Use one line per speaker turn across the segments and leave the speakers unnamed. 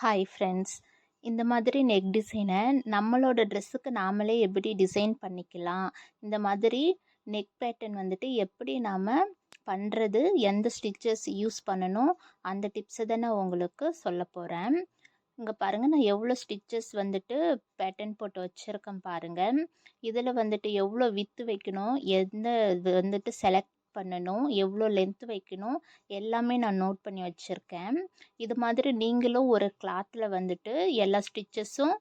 Hi friends இந்த மாதிரி neck டிசைனை நம்மளோட ட்ரெஸ்ஸுக்கு நாமளே எப்படி டிசைன் பண்ணிக்கலாம்? இந்த மாதிரி நெக் பேட்டர்ன் வந்துட்டு எப்படி நாம் பண்ணுறது எந்த ஸ்டிச்சஸ் யூஸ் பண்ணணும்? அந்த டிப்ஸை தான் நான் உங்களுக்கு சொல்ல போகிறேன் இங்கே பாருங்கள் நான் எவ்வளோ ஸ்டிச்சஸ் வந்துட்டு பேட்டர்ன் போட்டு வச்சுருக்கேன் பாருங்கள் இதில் வந்துட்டு எவ்வளோ வித்து வைக்கணும்? எந்த இது வந்துட்டு செலக்ட் பண்ணணும். எவ்வளோ லென்த் வைக்கணும். எல்லாமே நான் நோட் பண்ணி வச்சுருக்கேன். இது மாதிரி நீங்களும் ஒரு கிளாத்தில் வந்துட்டு எல்லா ஸ்டிச்சஸும்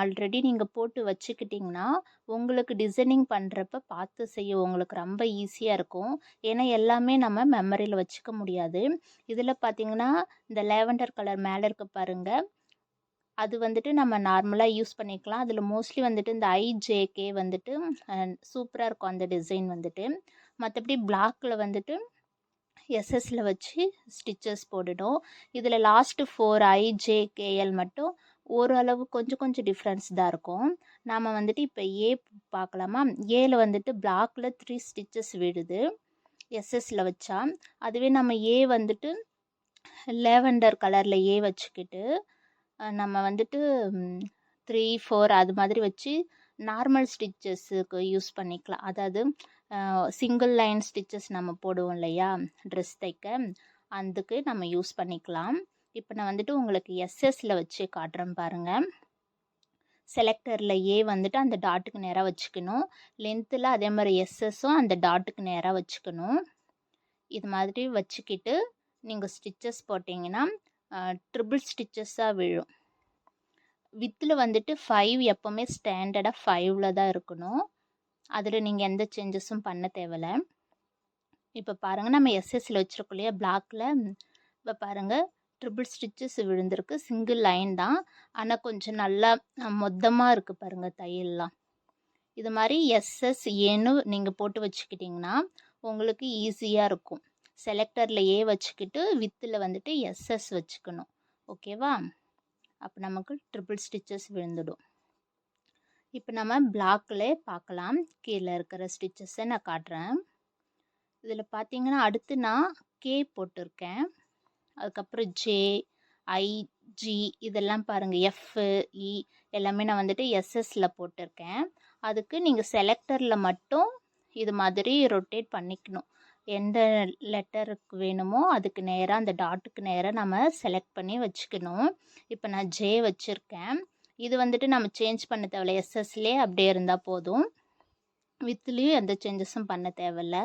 ஆல்ரெடி நீங்கள் போட்டு வச்சுக்கிட்டிங்கன்னா உங்களுக்கு டிசைனிங் பண்ணுறப்ப பார்த்து செய்ய உங்களுக்கு ரொம்ப ஈஸியாக இருக்கும். ஏன்னா எல்லாமே நம்ம மெமரியில் வச்சுக்க முடியாது. இதில் பார்த்தீங்கன்னா இந்த லேவண்டர் கலர் மேலே இருக்க பாருங்கள் அது வந்துட்டு நம்ம நார்மலாக யூஸ் பண்ணிக்கலாம். அதில் மோஸ்ட்லி வந்துட்டு இந்த ஐஜேகே வந்துட்டு சூப்பராக இருக்கும் அந்த டிசைன் வந்துட்டு. மற்றபடி பிளாக்கில் வந்துட்டு எஸ்எஸ்சில் வச்சு ஸ்டிச்சஸ் போடணும் இதில் லாஸ்ட்டு ஃபோர் ஐஜேகேஎல் மட்டும் ஓரளவு கொஞ்சம் கொஞ்சம் டிஃப்ரென்ஸ் தான் இருக்கும். நாம் வந்துட்டு இப்போ ஏ பார்க்கலாமா? ஏல வந்துட்டு பிளாக்கில் த்ரீ ஸ்டிச்சஸ் விடுது. எஸ்எஸ்சில் வச்சா. அதுவே நம்ம ஏ வந்துட்டு லேவண்டர் கலரில் ஏ வச்சுக்கிட்டு நம்ம வந்துட்டு த்ரீ ஃபோர் அது மாதிரி வச்சு நார்மல் ஸ்டிச்சஸுக்கு யூஸ் பண்ணிக்கலாம். அதாவது சிங்கிள் லைன் ஸ்டிச்சஸ் நம்ம போடுவோம் இல்லையா? ட்ரெஸ் தைக்க. அதுக்கு நம்ம யூஸ் பண்ணிக்கலாம். இப்போ நான் வந்துட்டு உங்களுக்கு எஸ்எஸ்ல வச்சு காட்டுறேன் பாருங்கள் செலக்டரில் ஏ வந்துட்டு அந்த டாட்டுக்கு நேராக வச்சுக்கணும். லென்த்தில் அதே மாதிரி எஸ்எஸும் அந்த டாட்டுக்கு நேராக வச்சுக்கணும். இது மாதிரி வச்சுக்கிட்டு நீங்கள் ஸ்டிச்சஸ் போட்டிங்கன்னா ட்ரிபிள் ஸ்டிச்சஸாக விழும். வித்தில் வந்துட்டு ஃபைவ் எப்போவுமே ஸ்டாண்டர்டாக ஃபைவ்ல தான் இருக்கணும். அதில் நீங்கள் எந்த சேஞ்சஸும் பண்ண தேவையில்ல. இப்போ பாருங்கள் நம்ம எஸ்எஸ்சில் வச்சுருக்கோம் இல்லையா பிளாக்கில் இப்போ பாருங்கள் ட்ரிபிள் ஸ்டிச்சஸ் விழுந்திருக்கு. சிங்கிள் லைன் தான். ஆனால் கொஞ்சம் நல்லா மொத்தமாக இருக்குது பாருங்கள் தையல்லாம். இது மாதிரி எஸ்எஸ் ஏன்னு நீங்கள் போட்டு வச்சுக்கிட்டிங்கன்னா உங்களுக்கு ஈஸியாக இருக்கும். செலக்டரில் ஏ வச்சுக்கிட்டு வித்தில் வந்துட்டு எஸ்எஸ் வச்சுக்கணும். ஓகேவா அப்போ நமக்கு ட்ரிபிள் ஸ்டிச்சஸ் விழுந்துடும். இப்போ நம்ம பிளாக்கில் பார்க்கலாம். கீழே இருக்கிற ஸ்டிச்சஸை நான் காட்டுறேன். இதில் பார்த்தீங்கன்னா அடுத்து நான் கே போட்டிருக்கேன். அதுக்கப்புறம் ஜே ஐ ஜி இதெல்லாம் பாருங்கள் எஃப் இ e எல்லாமே நான் வந்துட்டு எஸ்எஸில் போட்டிருக்கேன். அதுக்கு நீங்கள் செலக்டரில் மட்டும் இது மாதிரி ரொட்டேட் பண்ணிக்கணும். எந்த லெட்டருக்கு வேணுமோ அதுக்கு நேராக அந்த டாட்டுக்கு நேராக நம்ம செலக்ட் பண்ணி வச்சுக்கணும். இப்போ நான் ஜே வச்சுருக்கேன். இது வந்துட்டு நம்ம சேஞ்ச் பண்ண தேவையில்ல. எஸ்எஸ்லே அப்படியே இருந்தால் போதும். வித்துலேயும் எந்த சேஞ்சஸும் பண்ண தேவையில்ல.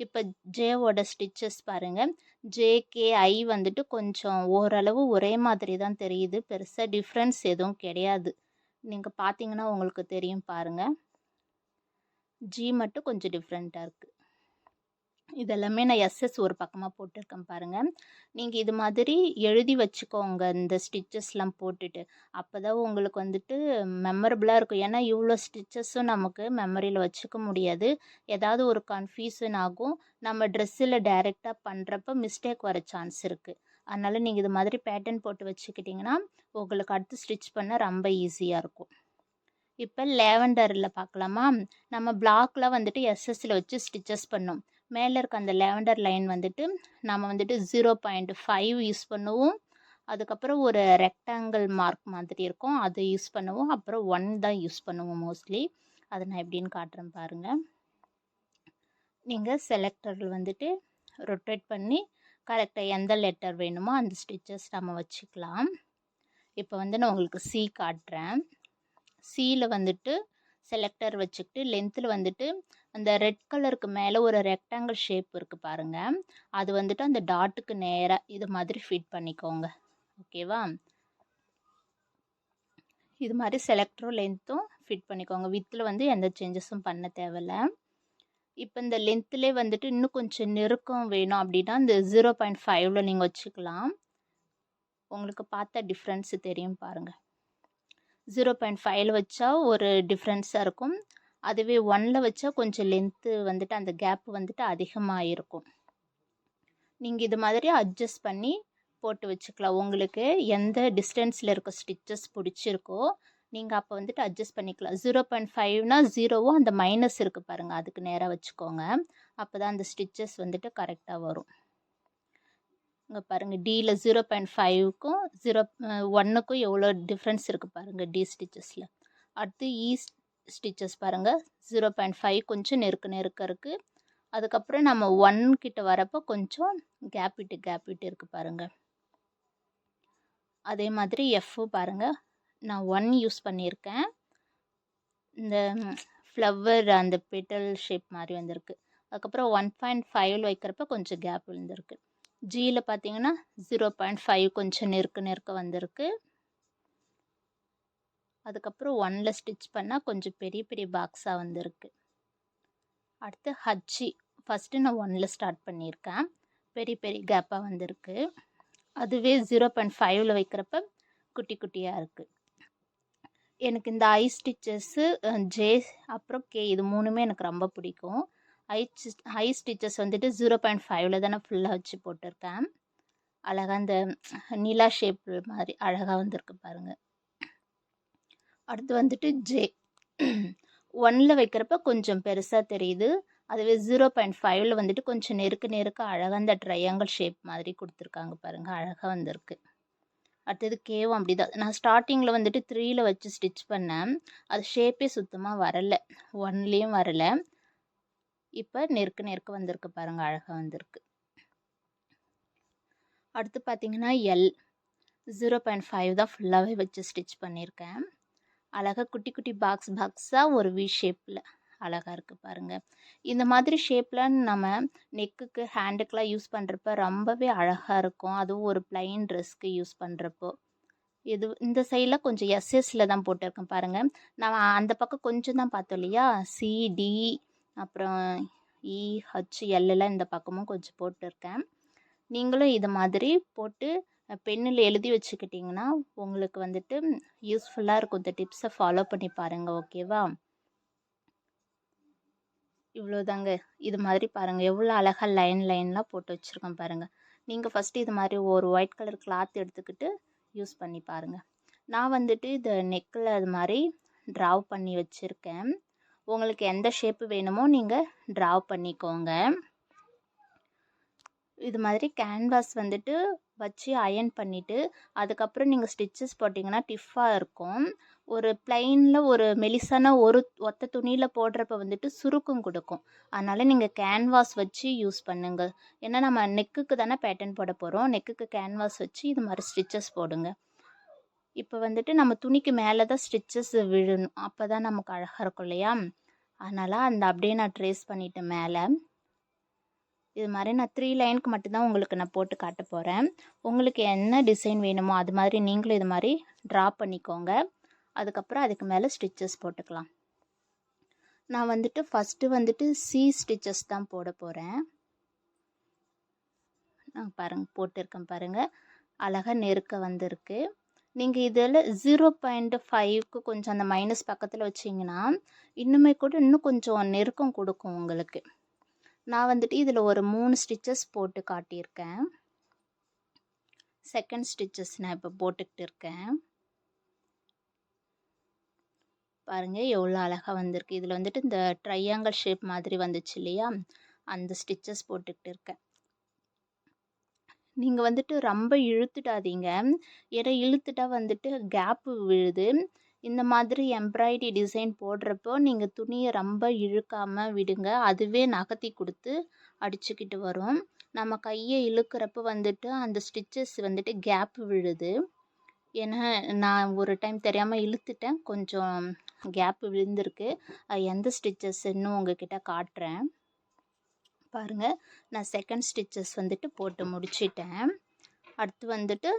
இப்போ ஜேவோட ஸ்டிச்சஸ் பாருங்கள் ஜேகே ஐ வந்துட்டு கொஞ்சம் ஓரளவு ஒரே மாதிரி தான் தெரியுது. பெருசாக டிஃப்ரென்ஸ் எதுவும் கிடையாது. நீங்கள் பார்த்தீங்கன்னா உங்களுக்கு தெரியும் பாருங்கள் ஜி மட்டும் கொஞ்சம் டிஃப்ரெண்ட்டாக இருக்குது இதெல்லாமே நான் எஸ்எஸ் ஒரு பக்கமாக போட்டிருக்கேன் பாருங்கள் நீங்கள் இது மாதிரி எழுதி வச்சுக்கோங்க இந்த ஸ்டிச்சஸ்லாம் போட்டுட்டு. அப்போ தான் உங்களுக்கு வந்துட்டு மெமரபுளாக இருக்கும். ஏன்னா இவ்வளோ ஸ்டிச்சஸும் நமக்கு மெமரியில் வச்சுக்க முடியாது. ஏதாவது ஒரு கன்ஃபியூஷன் ஆகும். நம்ம ட்ரெஸ்ஸில் டைரெக்டாக பண்ணுறப்ப மிஸ்டேக் வர சான்ஸ் இருக்குது அதனால் நீங்கள் இது மாதிரி பேட்டர்ன் போட்டு வச்சுக்கிட்டிங்கன்னா உங்களுக்கு அடுத்து ஸ்டிச் பண்ண ரொம்ப ஈஸியாக இருக்கும். இப்போ லேவண்டரில் பார்க்கலாமா நம்ம பிளாக்லாம் வந்துட்டு எஸ்எஸ்சில் வச்சு ஸ்டிச்சஸ் பண்ணோம். மேலே இருக்க அந்த லெவண்டர் லைன் வந்துட்டு நம்ம வந்துட்டு ஜீரோ பாயிண்ட் ஃபைவ் யூஸ் பண்ணுவோம். அதுக்கப்புறம் ஒரு ரெக்டாங்கிள் மார்க் மாதிரி இருக்கும். அதை யூஸ் பண்ணுவோம். அப்புறம் ஒன் தான் யூஸ் பண்ணுவோம் மோஸ்ட்லி அதை நான் எப்படின்னு காட்டுறேன் பாருங்கள் நீங்கள் செலக்டரில் வந்துட்டு ரொட்டேட் பண்ணி கரெக்டாக எந்த லெட்டர் வேணுமோ அந்த ஸ்டிச்சஸ் நம்ம வச்சுக்கலாம். இப்போ வந்து நான் உங்களுக்கு சி காட்டுறேன். சியில் வந்துட்டு செலக்டர் வச்சுக்கிட்டு லென்த்தில் வந்துட்டு அந்த ரெட் கலருக்கு மேலே ஒரு ரெக்டாங்கிள் ஷேப் இருக்குது பாருங்கள் அது வந்துட்டு அந்த டாட்டுக்கு நேராக இது மாதிரி ஃபிட் பண்ணிக்கோங்க. ஓகேவா இது மாதிரி செலக்டரும் லென்த்தும் ஃபிட் பண்ணிக்கோங்க. வித்தில் வந்து எந்த சேஞ்சஸும் பண்ண தேவையில்ல. இப்போ இந்த லென்த்துலேயே வந்துட்டு இன்னும் கொஞ்சம் நெருக்கம் வேணும் அப்படின்னா இந்த ஜீரோ பாயிண்ட் ஃபைவ்ல நீங்கள் வச்சுக்கலாம். உங்களுக்கு பார்த்தா டிஃப்ரென்ஸு தெரியும் பாருங்கள் ஜீரோ பாயிண்ட் ஃபைவ்ல வச்சா ஒரு டிஃப்ரென்ஸாக இருக்கும். அதுவே ஒனில் வச்சா கொஞ்சம் லென்த்து வந்துட்டு அந்த கேப் வந்துட்டு அதிகமாக இருக்கும் நீங்கள் இது மாதிரி அட்ஜஸ்ட் பண்ணி போட்டு வச்சுக்கலாம். உங்களுக்கு எந்த டிஸ்டன்ஸில் இருக்க ஸ்டிச்சஸ் பிடிச்சிருக்கோ நீங்கள் அப்போ வந்துட்டு அட்ஜஸ்ட் பண்ணிக்கலாம். ஜீரோ பாயிண்ட் ஃபைவ்னா ஜீரோவும் அந்த மைனஸ் இருக்குது பாருங்கள் அதுக்கு நேராக வச்சுக்கோங்க. அப்போ தான் அந்த ஸ்டிச்சஸ் வந்துட்டு கரெக்டாக வரும். இங்கே பாருங்கள் டியில் ஜீரோ பாயிண்ட் ஃபைவுக்கும் ஜீரோ ஒன்றுக்கும் எவ்வளோ டிஃப்ரென்ஸ் இருக்குது பாருங்கள் டி ஸ்டிச்சஸில் அடுத்து இ ஸ்டிச்சஸ் பாருங்கள் ஜீரோ பாயிண்ட் ஃபைவ் கொஞ்சம் நெருக்க நெருக்க இருக்குது அதுக்கப்புறம் நம்ம ஒன் கிட்ட வரப்போ கொஞ்சம் கேப் விட்டு கேப் விட்டு இருக்குது பாருங்கள் அதே மாதிரி எஃப்பு பாருங்கள் நான் ஒன் யூஸ் பண்ணியிருக்கேன். இந்த ஃப்ளவர் அந்த பெட்டல் ஷேப் மாதிரி வந்திருக்கு. அதுக்கப்புறம் ஒன் பாயிண்ட் ஃபைவ்ல வைக்கிறப்ப கொஞ்சம் கேப் விழுந்திருக்கு. ஜியில் பார்த்தீங்கன்னா ஜீரோ பாயிண்ட் ஃபைவ் கொஞ்சம் நெருக்க நெருக்க வந்திருக்கு. அதுக்கப்புறம் ஒன்னில் ஸ்டிச் பண்ணால் கொஞ்சம் பெரிய பெரிய பாக்ஸாக வந்திருக்கு. அடுத்து ஹச்சி ஃபஸ்ட்டு நான் ஒன்னில் ஸ்டார்ட் பண்ணியிருக்கேன். பெரிய பெரிய கேப்பாக வந்திருக்கு. அதுவே ஜீரோ பாயிண்ட் ஃபைவ்ல வைக்கிறப்ப குட்டி குட்டியாக இருக்குது எனக்கு இந்த ஐ ஸ்டிச்சஸ்ஸு ஜே அப்புறம் கே இது மூணுமே எனக்கு ரொம்ப பிடிக்கும். ஹை ஹை ஸ்டிச்சஸ் வந்துட்டு ஜீரோ பாயிண்ட் ஃபைவ்ல தான் ஃபுல்லாக வச்சு போட்டிருக்கேன். அழகாக அந்த நிலா ஷேப் மாதிரி அழகாக வந்திருக்கு பாருங்கள் அடுத்து வந்துட்டு ஜே ஒன்னில் வைக்கிறப்ப கொஞ்சம் பெருசாக தெரியுது. அதுவே ஜீரோ பாயிண்ட் ஃபைவ்ல வந்துட்டு கொஞ்சம் நெருக்க நெருக்க அழகாக அந்த ட்ரையாங்கிள் ஷேப் மாதிரி கொடுத்துருக்காங்க பாருங்கள் அழகாக வந்திருக்கு. அடுத்தது கேவும் அப்படி தான் நான் ஸ்டார்டிங்கில் வந்துட்டு த்ரீயில் வச்சு ஸ்டிச் பண்ணேன். அது ஷேப்பே சுத்தமாக வரலை. ஒன்லேயும் வரலை. இப்போ நெருக்கு நெருக்கு வந்திருக்கு பாருங்கள் அழகாக வந்திருக்கு. அடுத்து பார்த்தீங்கன்னா எல் ஜீரோ பாயிண்ட் ஃபைவ் தான் ஃபுல்லாகவே வச்சு ஸ்டிச் பண்ணியிருக்கேன் அழகாக குட்டி குட்டி பாக்ஸ் பாக்ஸாக ஒரு வி ஷேப்பில் அழகாக இருக்குது பாருங்கள் இந்த மாதிரி ஷேப்பில் நம்ம நெக்குக்கு ஹேண்டுக்கெலாம் யூஸ் பண்ணுறப்ப ரொம்பவே அழகாக இருக்கும். அதுவும் ஒரு ப்ளைன் ட்ரெஸ்க்கு யூஸ் பண்ணுறப்போ இது இந்த சைடில் கொஞ்சம் எஸ்எஸில் தான் போட்டிருக்கேன் பாருங்கள் நான் அந்த பக்கம் கொஞ்சம் தான் பார்த்தோம் இல்லையா? சிடி அப்புறம் e, இ ஹச் எல்லாம் இந்த பக்கமும் கொஞ்சம் போட்டிருக்கேன். நீங்களும் இது மாதிரி போட்டு பெண்ணில் எழுதி வச்சுக்கிட்டிங்கன்னா உங்களுக்கு வந்துட்டு யூஸ்ஃபுல்லாக இருக்கும். இந்த டிப்ஸை ஃபாலோ பண்ணி பாருங்கள் ஓகேவா இவ்வளோதாங்க. இது மாதிரி பாருங்கள் எவ்வளோ அழகாக லைன் லைன்லாம் போட்டு வச்சுருக்கோம் பாருங்கள் நீங்கள் ஃபஸ்ட்டு இது மாதிரி ஒரு ஒயிட் கலர் கிளாத் எடுத்துக்கிட்டு யூஸ் பண்ணி பாருங்கள் நான் வந்துட்டு இந்த நெக்கில் அது மாதிரி ட்ராவ் பண்ணி வச்சுருக்கேன். உங்களுக்கு எந்த ஷேப்பு வேணுமோ நீங்கள் ட்ரா பண்ணிக்கோங்க. இது மாதிரி கேன்வாஸ் வந்துட்டு வச்சு அயன் பண்ணிவிட்டு அதுக்கப்புறம் நீங்கள் ஸ்டிச்சஸ் போட்டிங்கன்னா டிஃப்பாக இருக்கும். ஒரு பிளெயினில் ஒரு மெலிசான ஒரு ஒத்த துணியில் போடுறப்ப வந்துட்டு சுருக்கம் கொடுக்கும். அதனால் நீங்கள் கேன்வாஸ் வச்சு யூஸ் பண்ணுங்கள் ஏன்னா நம்ம நெக்குக்கு தானே பேட்டர்ன் போட போகிறோம் நெக்குக்கு கேன்வாஸ் வச்சு இது மாதிரி ஸ்டிச்சஸ் போடுங்க. இப்போ வந்துட்டு நம்ம துணிக்கு மேலே தான் ஸ்டிச்சஸ் விழணும். அப்போ தான் நமக்கு அழகாக இருக்கும் இல்லையா? அதனால் அந்த அப்படியே நான் ட்ரேஸ் பண்ணிட்டேன் மேலே. இது மாதிரி நான் த்ரீ லைனுக்கு மட்டும்தான் உங்களுக்கு நான் போட்டு காட்ட போகிறேன் உங்களுக்கு என்ன டிசைன் வேணுமோ அது மாதிரி நீங்களும் இது மாதிரி ட்ரா பண்ணிக்கோங்க. அதுக்கப்புறம் அதுக்கு மேலே ஸ்டிச்சஸ் போட்டுக்கலாம். நான் வந்துட்டு ஃபஸ்ட்டு வந்துட்டு சி ஸ்டிச்சஸ் தான் போட போகிறேன் பாருங்கள் போட்டிருக்கேன் பாருங்கள் அழகாக நெருக்க வந்திருக்கு. நீங்கள் இதில் ஜீரோ பாயிண்ட் ஃபைவ்க்கு கொஞ்சம் அந்த மைனஸ் பக்கத்தில் வச்சிங்கன்னா இன்னுமே கூட இன்னும் கொஞ்சம் நெருக்கம் கொடுக்கும் உங்களுக்கு. நான் வந்துட்டு இதில் ஒரு மூணு ஸ்டிச்சஸ் போட்டு காட்டியிருக்கேன். செகண்ட் ஸ்டிச்சஸ் நான் இப்போ போட்டுக்கிட்டு இருக்கேன். பாருங்கள் எவ்வளோ அழகாக வந்திருக்கு. இதில் வந்துட்டு இந்த ட்ரையாங்கல் ஷேப் மாதிரி வந்துச்சு இல்லையா? அந்த ஸ்டிச்சஸ் போட்டுக்கிட்டு இருக்கேன். நீங்கள் வந்துட்டு ரொம்ப இழுத்துடாதீங்க. ஏன்னா இழுத்துட்டா வந்துட்டு கேப்பு விழுது. இந்த மாதிரி எம்ப்ராய்டரி டிசைன் போடுறப்போ நீங்கள் துணியை ரொம்ப இழுக்காமல் விடுங்க. அதுவே நகர்த்தி கொடுத்து அடிச்சுக்கிட்டு வரும். நம்ம கையை இழுக்கிறப்போ வந்துட்டு அந்த ஸ்டிச்சஸ் வந்துட்டு கேப் விழுது. ஏன்னா நான் ஒரு டைம் தெரியாமல் இழுத்துட்டேன். கொஞ்சம் கேப் விழுந்திருக்கு. அது எந்த ஸ்டிச்சஸ்ன்னு உங்ககிட்ட காட்டுறேன். பாருங்கள் நான் செகண்ட் ஸ்டிச்சஸ் வந்துட்டு போட்டு முடிச்சிட்டேன். அடுத்து வந்துட்டு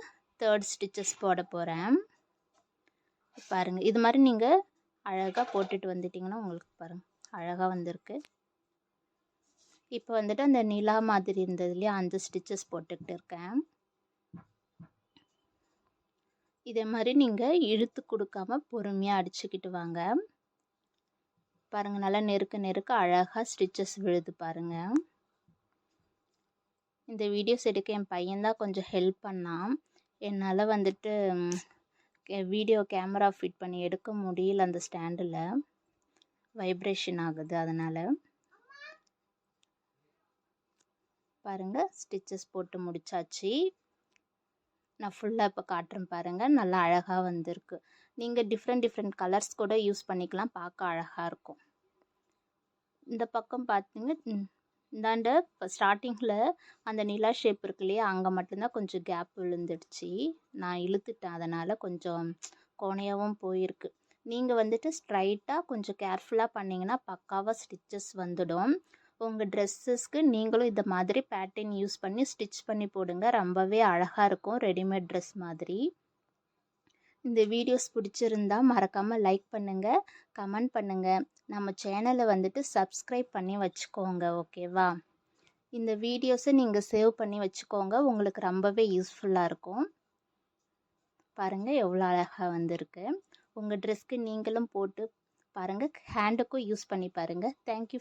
தேர்ட் ஸ்டிச்சஸ் போட போகிறேன் பாருங்கள் இது மாதிரி நீங்கள் அழகாக போட்டுட்டு வந்துட்டிங்கன்னா உங்களுக்கு பாருங்கள் அழகாக வந்திருக்கு. இப்போ வந்துட்டு அந்த நிலா மாதிரி இருந்தது இல்லையா? அந்த ஸ்டிச்சஸ் போட்டுக்கிட்டு இருக்கேன். இதே மாதிரி நீங்கள் இழுத்து கொடுக்காம பொறுமையாக அடிச்சுக்கிட்டு வாங்க. பாருங்கள் நல்லா நெருக்க நெருக்க அழகாக ஸ்டிச்சஸ் விழுது பாருங்கள் இந்த வீடியோஸ் எடுக்க என் பையன்தான் கொஞ்சம் ஹெல்ப் பண்ணான். என்னால் வந்துட்டு வீடியோ கேமரா ஃபிட் பண்ணி எடுக்க முடியல அந்த ஸ்டாண்டில் வைப்ரேஷன் ஆகுது அதனால். பாருங்கள் ஸ்டிச்சஸ் போட்டு முடிச்சாச்சு. நான் ஃபுல்லாக இப்போ காட்டுறேன் பாருங்கள் நல்லா அழகாக வந்திருக்கு. நீங்கள் டிஃப்ரெண்ட் டிஃப்ரெண்ட் கலர்ஸ் கூட யூஸ் பண்ணிக்கலாம். பார்க்க அழகாக இருக்கும். இந்த பக்கம் பார்த்தீங்க இந்தாண்ட இப்போ ஸ்டார்டிங்கில் அந்த நிலா ஷேப் இருக்கு இல்லையா அங்கே மட்டும்தான் கொஞ்சம் கேப் விழுந்துடுச்சு. நான் இழுத்துட்டேன் அதனால் கொஞ்சம் கோணையாகவும் போயிருக்கு. நீங்கள் வந்துட்டு ஸ்ட்ரைட்டாக கொஞ்சம் கேர்ஃபுல்லாக பண்ணிங்கன்னா பக்காவாக ஸ்டிச்சஸ் வந்துடும். உங்கள் ட்ரெஸ்ஸஸ்க்கு நீங்களும் இந்த மாதிரி பேட்டர்ன் யூஸ் பண்ணி ஸ்டிச் பண்ணி போடுங்க. ரொம்பவே அழகாக இருக்கும் ரெடிமேட் ட்ரெஸ் மாதிரி. இந்த வீடியோஸ் பிடிச்சிருந்தா மறக்காமல் லைக் பண்ணுங்கள் கமெண்ட் பண்ணுங்கள் நம்ம சேனலை வந்துட்டு சப்ஸ்கிரைப் பண்ணி வச்சுக்கோங்க ஓகேவா? இந்த வீடியோஸை நீங்கள் சேவ் பண்ணி வச்சுக்கோங்க உங்களுக்கு ரொம்பவே யூஸ்ஃபுல்லாக இருக்கும். பாருங்கள் எவ்வளோ அழகாக வந்திருக்கு. உங்கள் ட்ரெஸ்க்கு நீங்களும் போட்டு பாருங்கள் ஹேண்டுக்கும் யூஸ் பண்ணி பாருங்கள் தேங்க்யூ